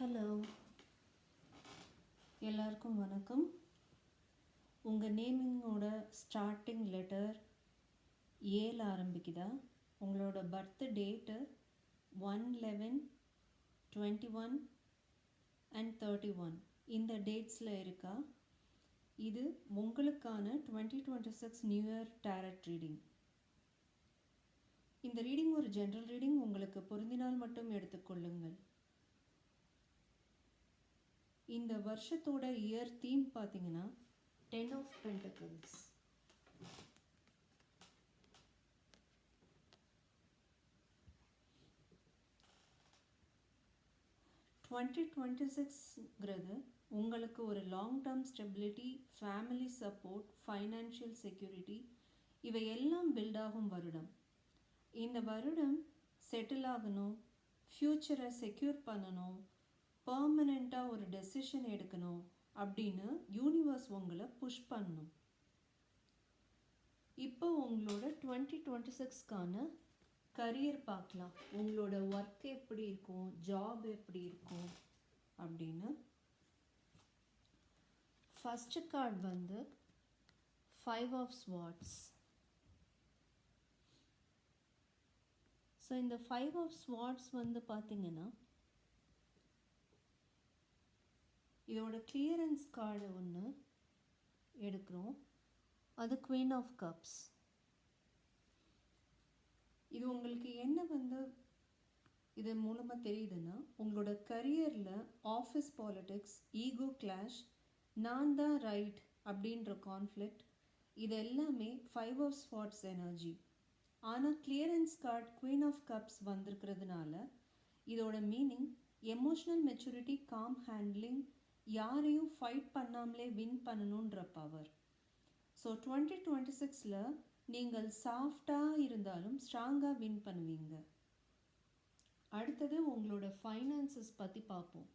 Hello எல்லாருக்கும் வணக்கம். உங்கள் நேமிங்கோட ஸ்டார்டிங் லெட்டர் ஏல ஆரம்பிக்குதா? உங்களோட birth date one eleven twenty one and thirty one இந்த டேட்ஸில் இருக்கா? இது உங்களுக்கான twenty twenty six new year tarot reading இந்த ரீடிங் ஒரு ஜென்ரல் ரீடிங் உங்களுக்கு பொருந்தினால் மட்டும் எடுத்துக்கொள்ளுங்கள். இந்த வருஷத்தோட இயர் தீம் பார்த்தீங்கன்னா ten of pentacles twenty twenty சிக்ஸ்ங்கிறது உங்களுக்கு ஒரு long term stability family support financial security இவை எல்லாம் பில்ட் ஆகும் வருடம். இந்த வருடம் செட்டில் ஆகணும் ஃப்யூச்சரை செக்யூர் பண்ணணும் பர்மனெண்ட்டாக ஒரு டெசிஷன் எடுக்கணும் அப்படின்னு யூனிவர்ஸ் உங்களை புஷ் பண்ணும். இப்போ உங்களோட டுவெண்ட்டி டுவெண்ட்டி சிக்ஸ்க்கான கரியர் பார்க்கலாம். உங்களோட ஒர்க் எப்படி இருக்கும் ஜாப் எப்படி இருக்கும் அப்படின்னு. ஃபஸ்ட்டு கார்டு வந்து ஃபைவ் ஆஃப் ஸ்வாட்ஸ் ஸோ இந்த ஃபைவ் ஆஃப் ஸ்வாட்ஸ் வந்து பார்த்திங்கன்னா இதோட கிளியரன்ஸ் கார்டு ஒன்று எடுக்கிறோம். அது குவீன் ஆஃப் கப்ஸ் இது உங்களுக்கு என்ன வந்து இது மூலமாக தெரியுதுன்னா உங்களோட கரியரில் ஆஃபீஸ் பாலிட்டிக்ஸ் ஈகோ கிளாஷ் நான் தான் ரைட் அப்படின்ற கான்ஃப்ளிக்ட் இது எல்லாமே ஃபைவ் ஆஃப் ஸ்பாட்ஸ் எனர்ஜி ஆனால் clearance card queen of cups வந்திருக்கிறதுனால இதோட meaning emotional maturity calm handling யாரையும் ஃபைட் பண்ணாமலே வின் பண்ணணுன்ற பவர் ஸோ டுவெண்ட்டி டுவெண்ட்டி சிக்ஸில் நீங்கள் சாஃப்டாக இருந்தாலும் ஸ்ட்ராங்காக வின் பண்ணுவீங்க. அடுத்தது உங்களோட ஃபைனான்சஸ் பற்றி பார்ப்போம்.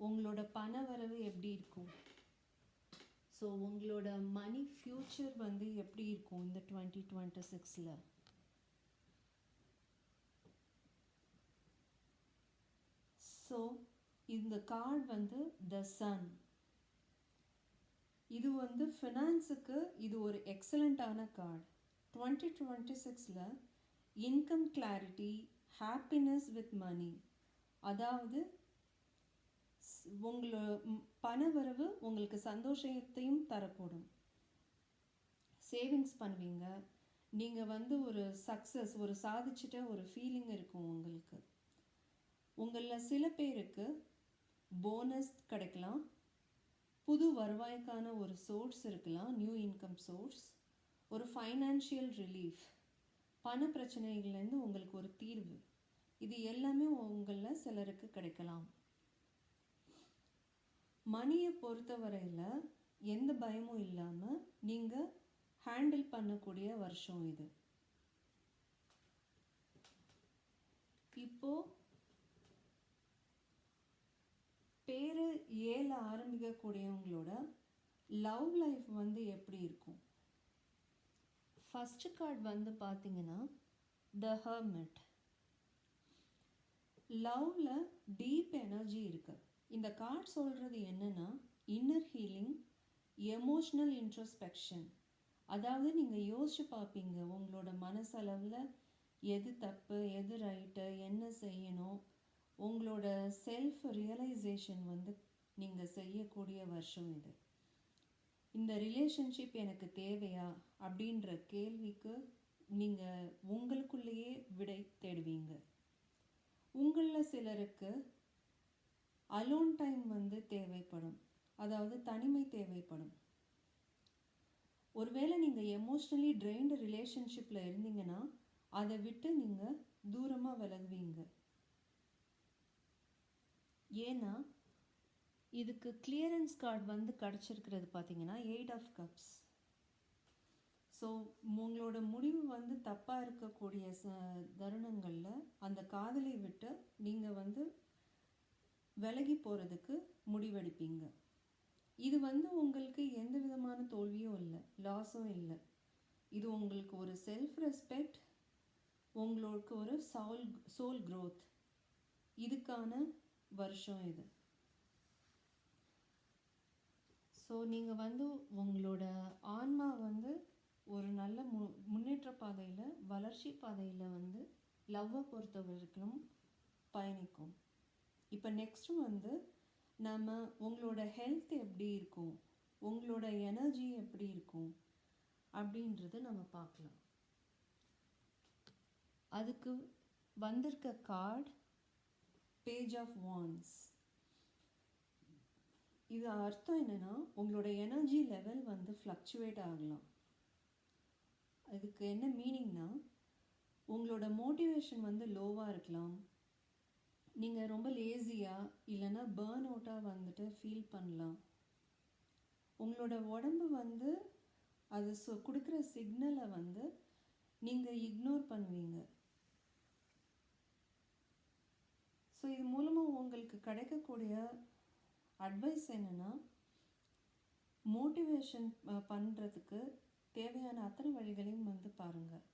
உங்களோட பண வரவு எப்படி இருக்கும்? ஸோ உங்களோட மணி ஃப்யூச்சர் வந்து எப்படி இருக்கும் இந்த டுவெண்ட்டி டுவெண்ட்டி சிக்ஸில் ஸோ இந்த கார்டு வந்து த சன் இது வந்து ஃபினான்ஸுக்கு இது ஒரு எக்ஸலண்ட்டான கார்டு. டுவெண்ட்டி டுவெண்ட்டி சிக்ஸில் income clarity happiness with money அதாவது உங்களோட பணவரவு உங்களுக்கு சந்தோஷத்தையும் தரக்கூடும். சேவிங்ஸ் பண்ணுவீங்க. நீங்கள் வந்து ஒரு சக்ஸஸ் ஒரு சாதிச்சிட்ட ஒரு ஃபீலிங் இருக்கும் உங்களுக்கு. உங்களில் சில பேருக்கு போனஸ் கிடைக்கலாம். புது வருவாய்க்கான ஒரு சோர்ஸ் இருக்கலாம் நியூ இன்கம் சோர்ஸ் ஒரு ஃபைனான்ஷியல் ரிலீஃப் பண பிரச்சனைகள்லேருந்து உங்களுக்கு ஒரு தீர்வு. இது எல்லாமே உங்களில் சிலருக்கு கிடைக்கலாம். மணியை பொறுத்தவரையில் எந்த பயமும் இல்லாமல் நீங்கள் ஹேண்டில் பண்ணக்கூடிய வருஷம் இது. இப்போது பேர் ஏல ஆரம்பிக்கக்கூடியவங்களோட லவ் லைஃப் வந்து எப்படி இருக்கும்? ஃபஸ்ட்டு கார்டு வந்து பார்த்தீங்கன்னா த ஹர்மிட் லவ்வில் டீப் எனர்ஜி இருக்குது இந்த கார்டு சொல்கிறது என்னென்னா இன்னர் ஹீலிங் எமோஷ்னல் இன்ட்ரோஸ்பெக்ஷன் அதாவது நீங்கள் யோசிச்சு பார்ப்பீங்க உங்களோட மனசளவில் எது தப்பு எது ரைட்டு என்ன செய்யணும் உங்களோட செல்ஃப் ரியலைசேஷன் வந்து நீங்கள் செய்யக்கூடிய வருஷம் இது. இந்த ரிலேஷன்ஷிப் எனக்கு தேவையா? அப்படின்ற கேள்விக்கு நீங்கள் உங்களுக்குள்ளேயே விடை தேடுவீங்க. உங்களில் சிலருக்கு அலோன் டைம் வந்து தேவைப்படும். அதாவது தனிமை தேவைப்படும். ஒருவேளை நீங்கள் எமோஷ்னலி ட்ரெயின்டு ரிலேஷன்ஷிப்பில் இருந்தீங்கன்னா அதை விட்டு நீங்கள் தூரமாக விலகுவீங்க. ஏன்னா இதுக்கு கிளியரன்ஸ் கார்டு வந்து கிடச்சிருக்கிறது பார்த்தீங்கன்னா எயிட் ஆஃப் கப்ஸ் ஸோ உங்களோட முடிவு வந்து தப்பாக இருக்கக்கூடிய ச தருணங்களில் அந்த காதலை விட்டு நீங்கள் வந்து விலகி போகிறதுக்கு முடிவெடுப்பீங்க. இது வந்து உங்களுக்கு எந்த விதமான தோல்வியும் இல்லை லாஸும் இல்லை. இது உங்களுக்கு ஒரு செல்ஃப் ரெஸ்பெக்ட் உங்களுக்கு ஒரு சவுல் சோல் க்ரோத் இதுக்கான வருஷம் இது. ஸோ நீங்கள் வந்து உங்களோட ஆன்மா வந்து ஒரு நல்ல மு முன்னேற்ற பாதையில் வளர்ச்சி பாதையில் வந்து லவ்வை பொறுத்த வரைக்கும் பயணிக்கும். இப்போ நெக்ஸ்ட்டு வந்து நம்ம உங்களோட ஹெல்த் எப்படி இருக்கும்? உங்களோட எனர்ஜி எப்படி இருக்கும்? அப்படின்றது நம்ம பார்க்கலாம். அதுக்கு வந்திருக்க கார்டு பேஜ் ஆஃப் வான்ஸ் இது அர்த்தம் என்னென்னா உங்களோட எனர்ஜி லெவல் வந்து ஃப்ளக்சுவேட் ஆகலாம். அதுக்கு என்ன மீனிங்னா உங்களோட மோட்டிவேஷன் வந்து லோவாக இருக்கலாம். நீங்கள் ரொம்ப லேசியாக இல்லைன்னா பேர்ன் அவுட்டாக வந்துட்டு ஃபீல் பண்ணலாம். உங்களோட உடம்பு வந்து அது சொ கொடுக்குற சிக்னலை வந்து நீங்கள் இக்னோர் பண்ணுவீங்க. ஸோ இது மூலமாக உங்களுக்கு கிடைக்கக்கூடிய அட்வைஸ் என்னென்னா மோட்டிவேஷன் பண்ணுறதுக்கு தேவையான அத்தனை வழிகளையும் வந்து பாருங்கள்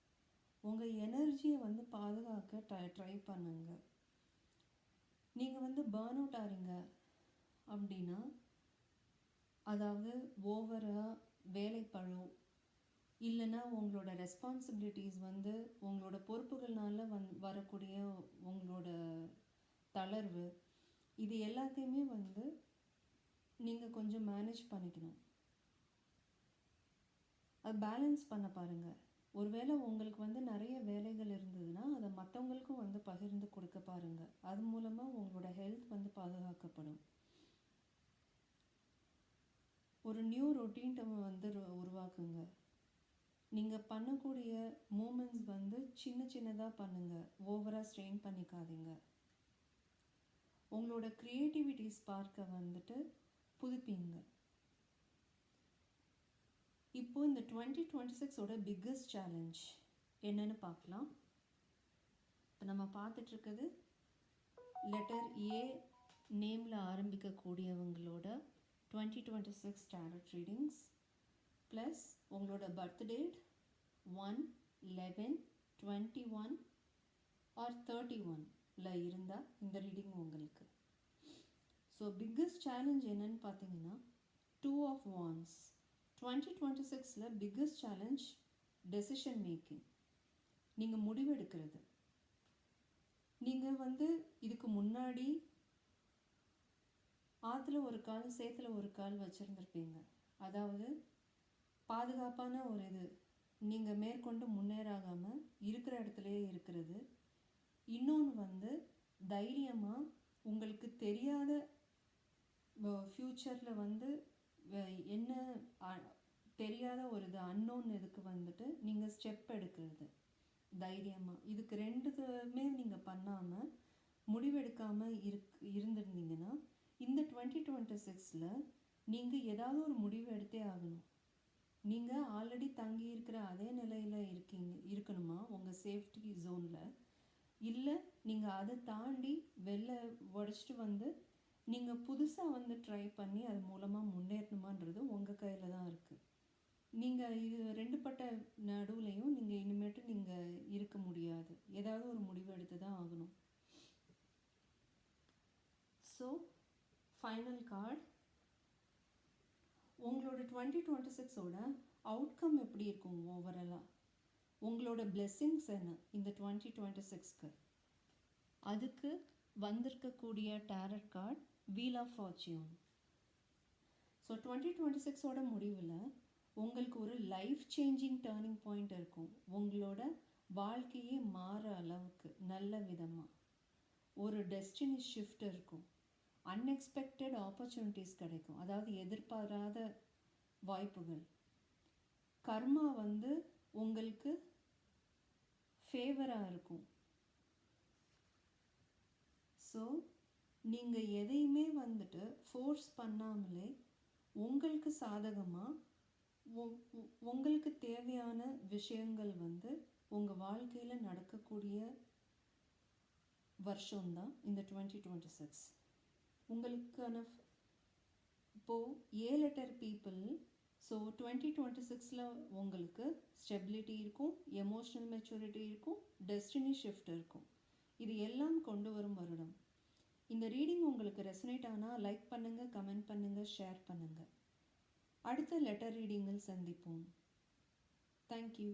உங்கள் எனர்ஜியை வந்து பாதுகாக்க ட்ரை ட்ரை பண்ணுங்க. நீங்கள் வந்து பேர்ன் அவுட் ஆகிறீங்க அப்படின்னா அதாவது ஓவராக வேலைப்பழம் இல்லைன்னா உங்களோட ரெஸ்பான்சிபிலிட்டிஸ் வந்து உங்களோட பொறுப்புகள்னால வந் வரக்கூடிய உங்களோட தளர்வு இது எல்லாத்தையுமே வந்து நீங்கள் கொஞ்சம் மேனேஜ் பண்ணிக்கணும். அது பேலன்ஸ் பண்ண பாருங்கள் ஒருவேளை உங்களுக்கு வந்து நிறைய வேலைகள் இருந்ததுன்னா அதை மற்றவங்களுக்கும் வந்து பகிர்ந்து கொடுக்க பாருங்கள் அது மூலமாக உங்களோட ஹெல்த் வந்து பாதுகாக்கப்படும். ஒரு நியூ ரொட்டீன் வந்து உருவாக்குங்க. நீங்கள் பண்ணக்கூடிய மூமெண்ட்ஸ் வந்து சின்ன சின்னதாக பண்ணுங்கள் ஓவராக ஸ்ட்ரெயின் பண்ணிக்காதீங்க. உங்களோட க்ரியேட்டிவிட்டி ஸ்பார்க்கை வந்துட்டு புதுப்பிங்க. இப்போ இந்த டுவெண்ட்டி டுவெண்ட்டி சிக்ஸோட பிக்கஸ்ட் சேலஞ்ச் என்னன்னு பார்க்கலாம். இப்போ நம்ம பார்த்துட்ருக்குது லெட்டர் ஏ நேமில் ஆரம்பிக்கக்கூடியவங்களோட twenty twenty six standard readings plus உங்களோட birth date one eleven twenty one or thirty ஒனில் இருந்தால் இந்த ரீடிங் உங்களுக்கு ஸோ பிக்கஸ்ட் சேலஞ்ச் என்னன்னு பார்த்தீங்கன்னா two of wands twenty twenty சிக்ஸில் பிக்கஸ்ட் சேலஞ்ச் டெசிஷன் மேக்கிங் நீங்கள் முடிவெடுக்கிறது. நீங்கள் வந்து இதுக்கு முன்னாடி ஆற்றுல ஒரு கால் சேத்துல ஒரு கால் வச்சுருந்துருப்பீங்க. அதாவது பாதுகாப்பான ஒரு இது நீங்கள் மேற்கொண்டு முன்னேறாகாமல் இருக்கிற இடத்துலையே இருக்கிறது. இன்னொன்று வந்து தைரியமாக உங்களுக்கு தெரியாத ஃப்யூச்சரில் வந்து என்ன தெரியாத ஒரு இது அன்னோன் இதுக்கு வந்துட்டு நீங்கள் ஸ்டெப் எடுக்கிறது. தைரியமாக இதுக்கு ரெண்டுமே நீங்கள் பண்ணாமல் முடிவெடுக்காமல் இருக் இருந்திருந்தீங்கன்னா இந்த டுவெண்ட்டி டுவெண்ட்டி சிக்ஸில் நீங்கள் ஏதாவது ஒரு முடிவு எடுத்தே ஆகணும். நீங்கள் ஆல்ரெடி தங்கி இருக்கிற அதே நிலையில் இருக்கீங்க இருக்கணுமா? உங்கள் சேஃப்டி ஜோனில் இல்லை நீங்கள் அதை தாண்டி வெளில உடச்சிட்டு வந்து நீங்கள் புதுசாக வந்து ட்ரை பண்ணி அது மூலமாக முன்னேறணுமான்றது உங்கள் கையில் தான் இருக்குது நீங்கள் இது ரெண்டு பட்ட நடுவுலையும் நீங்கள் இனிமேட்டு நீங்கள் இருக்க முடியாது. ஏதாவது ஒரு முடிவு எடுத்து தான் ஆகணும். ஸோ ஃபைனல் கார்டு உங்களோட டுவெண்ட்டி டுவெண்ட்டி சிக்ஸோட அவுட்கம் எப்படி இருக்கும் ஓவரலாக உங்களோட பிளெஸ்ஸிங்ஸ் என்ன இந்த டுவெண்ட்டி டுவெண்ட்டி சிக்ஸ்க்கு அதுக்கு வந்திருக்கக்கூடிய tarot card wheel of fortune so twenty twenty சிக்ஸோட முடிவில் உங்களுக்கு ஒரு லைஃப் சேஞ்சிங் டேர்னிங் பாயிண்ட் இருக்கும். உங்களோட வாழ்க்கையே மாற அளவுக்கு நல்ல விதமாக ஒரு டெஸ்டினி ஷிஃப்ட் இருக்கும். அன்எக்ஸ்பெக்டட் ஆப்பர்ச்சுனிட்டிஸ் கிடைக்கும். அதாவது எதிர்பாராத வாய்ப்புகள். கர்மா வந்து உங்களுக்கு ஃபேவராக இருக்கும். ஸோ நீங்கள் எதையுமே வந்துட்டு ஃபோர்ஸ் பண்ணாமலே உங்களுக்கு சாதகமாக உங்களுக்கு தேவையான விஷயங்கள் வந்து உங்கள் வாழ்க்கையில் நடக்கக்கூடிய வருஷம்தான் இந்த டுவெண்ட்டி டுவெண்ட்டி சிக்ஸ் உங்களுக்கான இப்போது A letter people so twenty twenty சிக்ஸில் உங்களுக்கு ஸ்டெபிலிட்டி இருக்கும் எமோஷ்னல் மெச்சூரிட்டி இருக்கும் டெஸ்டினி ஷிஃப்ட் இருக்கும். இது எல்லாம் கொண்டு வரும் வருடம். இந்த ரீடிங் உங்களுக்கு ரெசனேட் ஆனால் லைக் பண்ணுங்கள் கமெண்ட் பண்ணுங்கள் ஷேர் பண்ணுங்கள் அடுத்த லெட்டர் ரீடிங்கில் சந்திப்போம். தேங்க்யூ